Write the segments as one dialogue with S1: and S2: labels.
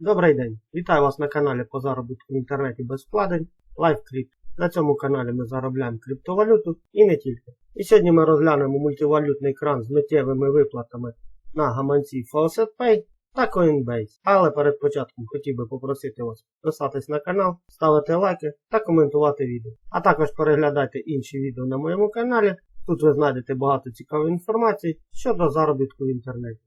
S1: Добрий день! Вітаю вас на каналі по заробітку в інтернеті без вкладень LiveCrypt. На цьому каналі ми заробляємо криптовалюту і не тільки. І сьогодні ми розглянемо мультивалютний кран з миттєвими виплатами на гаманці FaucetPay та Coinbase. Але перед початком хотів би попросити вас підписатись на канал, ставити лайки та коментувати відео. А також переглядайте інші відео на моєму каналі. Тут ви знайдете багато цікавої інформації щодо заробітку в інтернеті.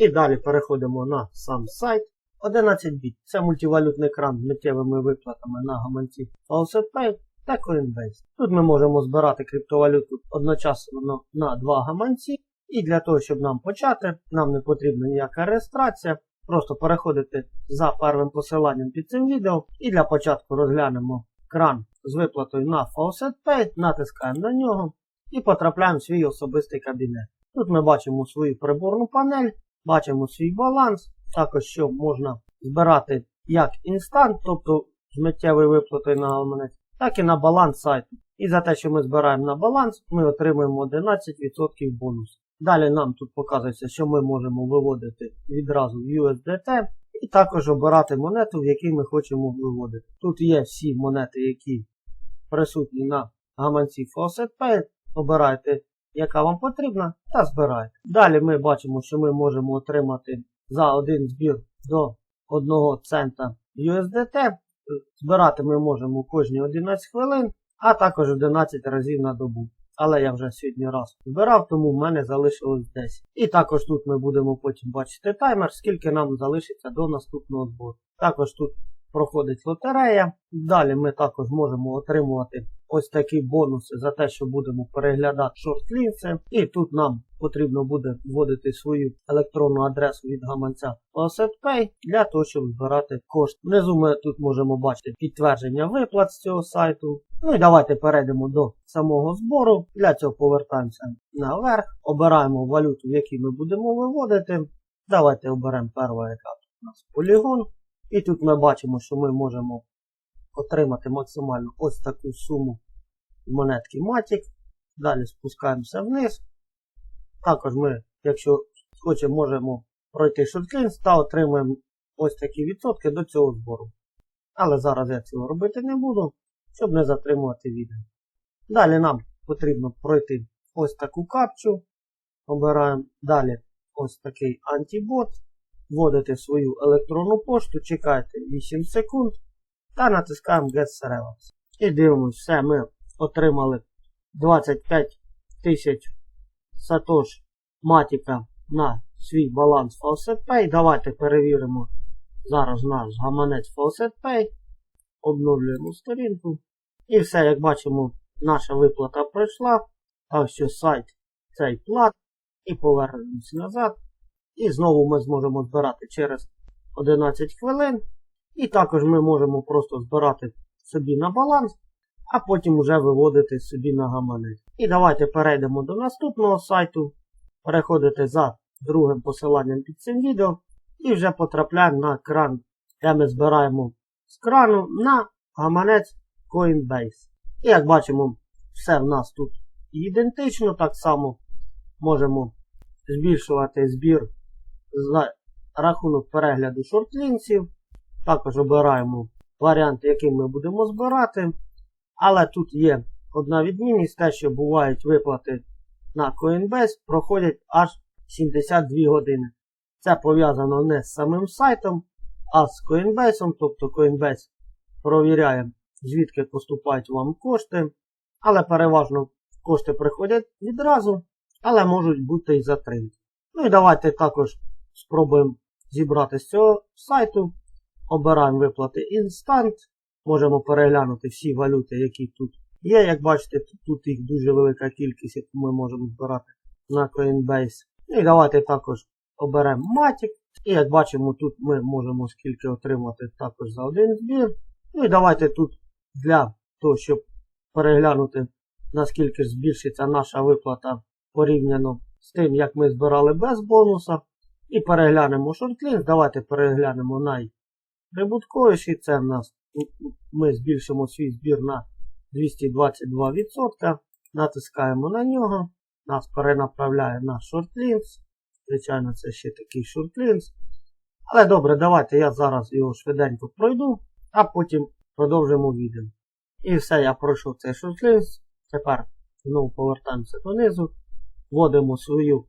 S1: І далі переходимо на сам сайт. 11 біт це мультивалютний кран з миттєвими виплатами на гаманці FaucetPay та Coinbase. Тут ми можемо збирати криптовалюту одночасно на два гаманці. І для того, щоб нам почати, нам не потрібна ніяка реєстрація. Просто переходите за первим посиланням під цим відео. І для початку розглянемо кран з виплатою на FaucetPay, натискаємо на нього і потрапляємо в свій особистий кабінет. Тут ми бачимо свою приборну панель, бачимо свій баланс, також що можна збирати як інстант, тобто з миттєвою виплатою на гаманець, так і на баланс сайту. І за те, що ми збираємо на баланс, ми отримуємо 11% бонусу. Далі нам тут показується, що ми можемо виводити відразу в USDT і також обирати монету, в якій ми хочемо виводити. Тут є всі монети, які присутні на гаманці FaucetPay. Обирайте, яка вам потрібна, та збирайте. Далі ми бачимо, що ми можемо отримати за один збір до 1 цента USDT. Збирати ми можемо кожні 11 хвилин, а також 11 разів на добу. Але я вже сьогодні раз збирав, тому в мене залишилось 10. І також тут ми будемо потім бачити таймер, скільки нам залишиться до наступного збору. Також тут проходить лотерея. Далі ми також можемо отримувати ось такі бонуси за те, що будемо переглядати шортлінси. І тут нам потрібно буде вводити свою електронну адресу від гаманця OssetPay для того, щоб збирати кошти. Внизу ми тут можемо бачити підтвердження виплат з цього сайту. Ну і давайте перейдемо до самого збору. Для цього повертаємося наверх, обираємо валюту, в якій ми будемо виводити. Давайте оберемо першу, яка у нас полігон. І тут ми бачимо, що ми можемо отримати максимально ось таку суму монетки Matic. Далі спускаємося вниз. Також ми, якщо хочемо, можемо пройти шортлінс та отримаємо ось такі відсотки до цього збору. Але зараз я цього робити не буду, щоб не затримувати відео. Далі нам потрібно пройти ось таку капчу. Обираємо далі ось такий антибот. Вводите свою електронну пошту, чекайте 8 секунд та натискаємо Get Servers. І дивимося, все, ми отримали 25 тисяч сатош матіка на свій баланс FaucetPay. Давайте перевіримо зараз наш гаманець FaucetPay. Обновлюємо сторінку. І все, як бачимо, наша виплата пройшла. Так що сайт цей плат. І повернемось назад. І знову ми зможемо збирати через 11 хвилин. І також ми можемо просто збирати собі на баланс, а потім вже виводити собі на гаманець. І давайте перейдемо до наступного сайту. Переходите за другим посиланням під цим відео. І вже потрапляємо на кран, де ми збираємо з крану на гаманець Coinbase. І як бачимо, все в нас тут ідентично. Так само можемо збільшувати збір за рахунок перегляду шортлінців. Також обираємо варіант, який ми будемо збирати. Але тут є одна відмінність, те, що бувають виплати на Coinbase, проходять аж 72 години. Це пов'язано не з самим сайтом, а з Coinbase. Тобто Coinbase провіряє, звідки поступають вам кошти. Але переважно кошти приходять відразу, але можуть бути і затримки. Ну і давайте також спробуємо зібрати з цього сайту. Обираємо виплати Instant. Можемо переглянути всі валюти, які тут є. Як бачите, тут їх дуже велика кількість, яку ми можемо збирати на Coinbase. І давайте також оберемо Matic. І як бачимо, тут ми можемо скільки отримати також за один збір. Ну і давайте тут для того, щоб переглянути, наскільки збільшиться наша виплата порівняно з тим, як ми збирали без бонуса. І переглянемо шортлінс. Давайте переглянемо найприбутковіший. Це в нас ми збільшимо свій збір на 222%. Натискаємо на нього. Нас перенаправляє на шортлінс. Звичайно, це ще такий шортлінс. Але добре, давайте я зараз його швиденько пройду, а потім продовжимо відео. І все, я пройшов цей шортлист. Тепер знову повертаємося донизу. Вводимо свою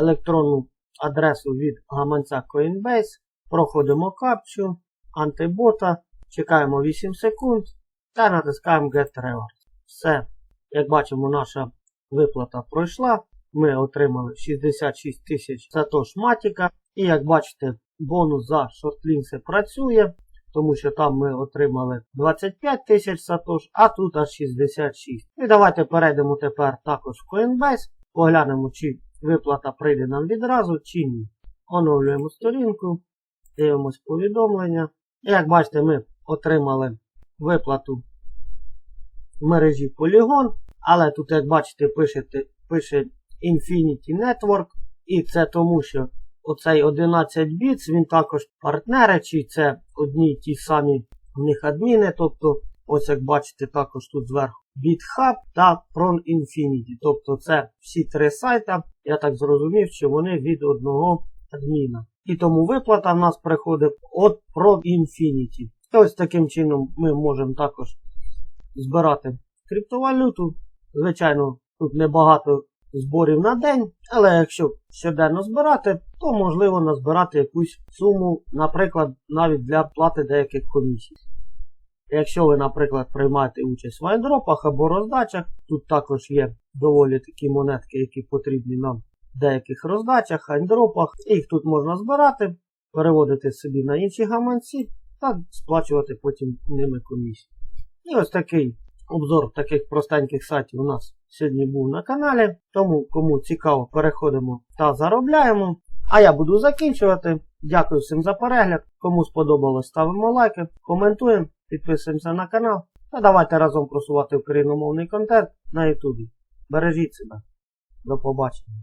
S1: електронну адресу від гаманця Coinbase. Проходимо капчу, антибота, чекаємо 8 секунд та натискаємо Get Reward. Все, як бачимо, наша виплата пройшла. Ми отримали 66 тисяч Satosh Matic. І як бачите, бонус за шортлінси працює, тому що там ми отримали 25 тисяч Satosh, а тут аж 66. І давайте перейдемо тепер також в Coinbase, поглянемо, чи виплата прийде нам відразу, чи ні. Оновлюємо сторінку, дивимось повідомлення. І як бачите, ми отримали виплату в мережі Polygon, але тут, як бачите, пишете, пише Infinity Network, і це тому, що оцей 11 біт, він також партнери, чи це одні й ті самі в них адміни, тобто, ось як бачите, також тут зверху BitHub та Pron Infinity. Тобто це всі три сайта, я так зрозумів, що вони від одного адміна. І тому виплата в нас приходить від Pron Infinity. Ось таким чином ми можемо також збирати криптовалюту. Звичайно, тут небагато зборів на день, але якщо щоденно збирати, то можливо назбирати якусь суму, наприклад, навіть для плати деяких комісій. Якщо ви, наприклад, приймаєте участь в айдропах або роздачах, тут також є доволі такі монетки, які потрібні нам в деяких роздачах, айдропах. Їх тут можна збирати, переводити собі на інші гаманці та сплачувати потім ними комісію. І ось такий обзор таких простеньких сайтів у нас сьогодні був на каналі. Тому, кому цікаво, переходимо та заробляємо. А я буду закінчувати. Дякую всім за перегляд. Кому сподобалось, ставимо лайки, коментуємо, підписуємося на канал. Та давайте разом просувати україномовний контент на Ютубі. Бережіть себе. До побачення.